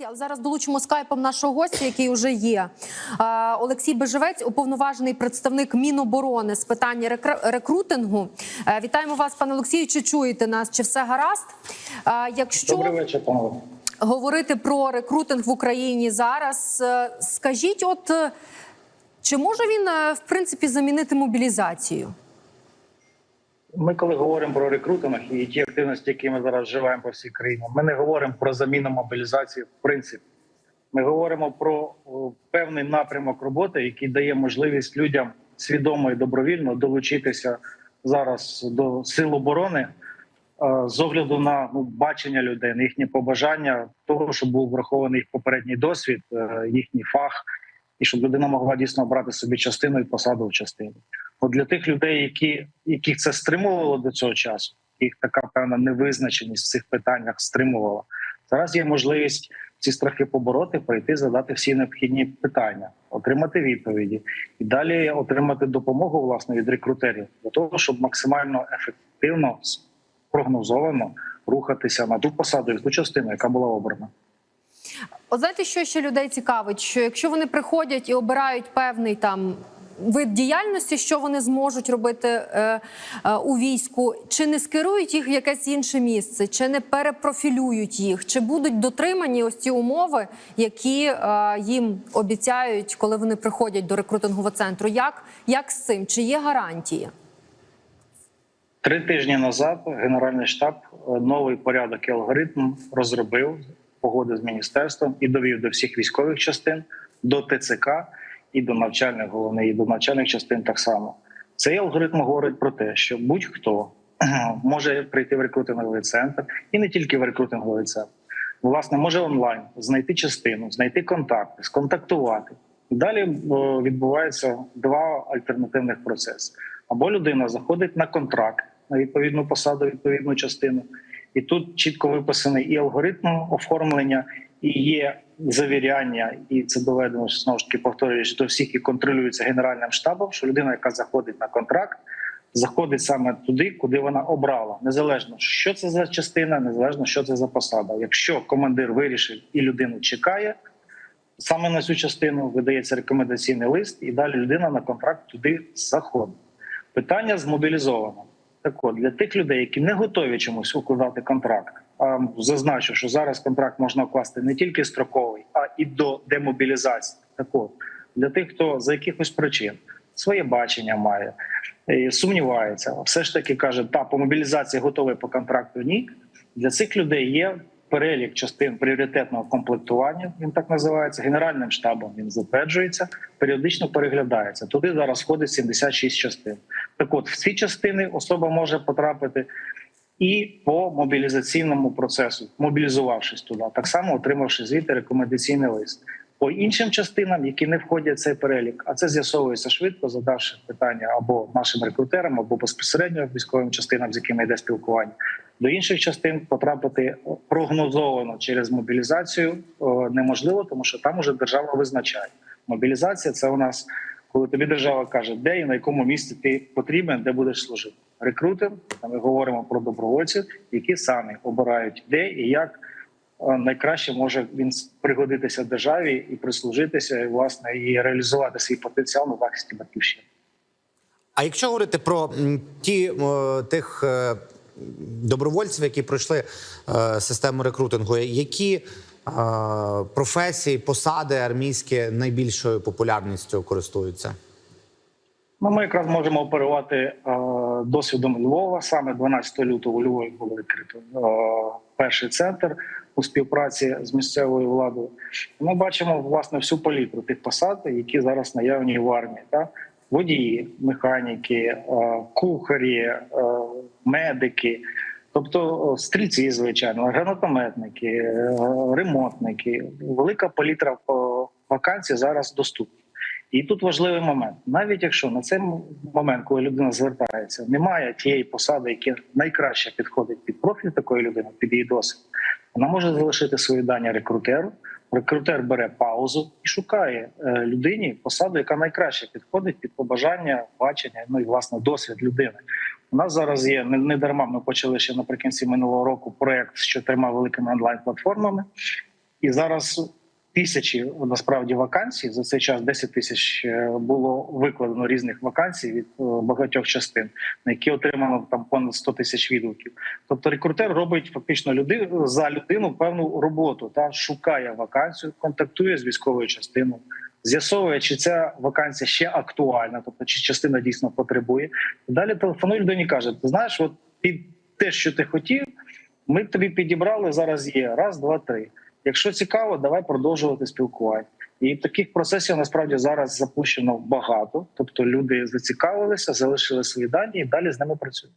Але зараз долучимо скайпом нашого гостя, який вже є. Олексій Бежевець, уповноважений представник Міноборони з питання рекрутингу. Е, Вітаємо вас, пане Олексію. Чи чуєте нас? Чи все гаразд? Якщо Добрий вечір, панове. говорити про рекрутинг в Україні зараз, е, скажіть, от е, чи може він в принципі замінити мобілізацію? Ми, коли говоримо про рекрутинг і ті активності, які ми зараз вживаємо по всій країні, ми не говоримо про заміну мобілізації в принципі. Ми говоримо про певний напрямок роботи, який дає можливість людям свідомо і добровільно долучитися зараз до сил оборони е, з огляду на ну, бачення людей, на їхні побажання, того, щоб був врахований їх попередній досвід, е, їхній фах, і щоб людина могла дійсно обрати собі частину і посаду в частині. От для тих людей, які яких це стримувало до цього часу, їх така певна невизначеність в цих питаннях стримувала. Зараз є можливість ці страхи побороти, прийти, задати всі необхідні питання, отримати відповіді і далі отримати допомогу власне від рекрутерів для того, щоб максимально ефективно прогнозовано рухатися на ту посаду і ту частину, яка була обрана. От знаєте, що ще людей цікавить? Що якщо вони приходять і обирають певний там вид діяльності, що вони зможуть робити е, е, у війську, чи не скерують їх в якесь інше місце, чи не перепрофілюють їх, чи будуть дотримані ось ці умови, які е, їм обіцяють, коли вони приходять до рекрутингового центру? Як, як з цим? Чи є гарантії? Три тижні назад Генеральний штаб новий порядок і алгоритм розробив погоди з міністерством і довів до всіх військових частин, до ТЦК і до навчальних головних, і до навчальних частин так само. Цей алгоритм говорить про те, що будь-хто може прийти в рекрутинговий центр, і не тільки в рекрутинговий центр. Власне, може онлайн знайти частину, знайти контакти, сконтактувати. Далі е, відбуваються два альтернативних процеси. Або людина заходить на контракт на відповідну посаду, відповідну частину, і тут чітко виписаний і алгоритм оформлення, і є завіряння, і це доведено знову ж таки повторюючи до всіх і контролюється генеральним штабом. Що людина, яка заходить на контракт, заходить саме туди, куди вона обрала, незалежно що це за частина, незалежно що це за посада. Якщо командир вирішив і людину чекає. Саме на цю частину видається рекомендаційний лист, і далі людина на контракт туди заходить. Питання змобілізовано. Так от для тих людей, які не готові чомусь укладати контракт, зазначу, що зараз контракт можна укласти не тільки строковий, а і до демобілізації. Так от для тих, хто за якихось причин своє бачення має, і сумнівається, все ж таки каже, та по мобілізації готовий по контракту. Ні, для цих людей є перелік частин пріоритетного комплектування. Він так називається генеральним штабом. Він затверджується, періодично переглядається. Туди зараз входить 76 частин. Так, от в ці частини особа може потрапити і по мобілізаційному процесу, мобілізувавшись туди, так само отримавши звідти рекомендаційний лист. По іншим частинам, які не входять в цей перелік, а це з'ясовується швидко, задавши питання або нашим рекрутерам, або безпосередньо військовим частинам, з якими йде спілкування. До інших частин потрапити прогнозовано через мобілізацію неможливо, тому що там уже держава визначає. Мобілізація це у нас, коли тобі держава каже, де і на якому місці ти потрібен, де будеш служити. Рекрутер, ми говоримо про добровольців, які самі обирають де і як найкраще може він пригодитися державі і прислужитися, і власне і реалізувати свій потенціал на захисті батьківщини. А якщо говорити про ті тих е, добровольців, які пройшли е, систему рекрутингу, які професії, посади армійські найбільшою популярністю користуються? Ну, ми якраз можемо оперувати е, досвідом Львова. Саме 12 лютого у Львові було відкрито е, перший центр у співпраці з місцевою владою. Ми бачимо власне всю палітру тих посад, які зараз наявні в армії. Та? Водії, механіки, е, кухарі, е, медики. Тобто стрільці, звичайно, гранатометники, е, ремонтники, велика палітра вакансій зараз доступна. І тут важливий момент. Навіть якщо на цей момент, коли людина звертається, немає тієї посади, яка найкраще підходить під профіль такої людини, під її досвід, вона може залишити свої дані рекрутеру. Рекрутер бере паузу і шукає е, людині посаду, яка найкраще підходить під побажання, бачення, ну і власне досвід людини. У нас зараз є не, не дарма. Ми почали ще наприкінці минулого року проект з чотирма великими онлайн платформами І зараз тисячі насправді вакансій за цей час 10 тисяч е, було викладено різних вакансій від е, багатьох частин, на які отримано там понад 100 тисяч відгуків. Тобто рекрутер робить фактично люди за людину певну роботу та шукає вакансію, контактує з військовою частиною. З'ясовує, чи ця вакансія ще актуальна, тобто чи частина дійсно потребує. Далі телефонує людині, каже: ти знаєш, от під те, що ти хотів, ми тобі підібрали зараз. Є раз, два, три. Якщо цікаво, давай продовжувати спілкування. І таких процесів насправді зараз запущено багато. Тобто люди зацікавилися, залишили свої дані і далі з ними працюють.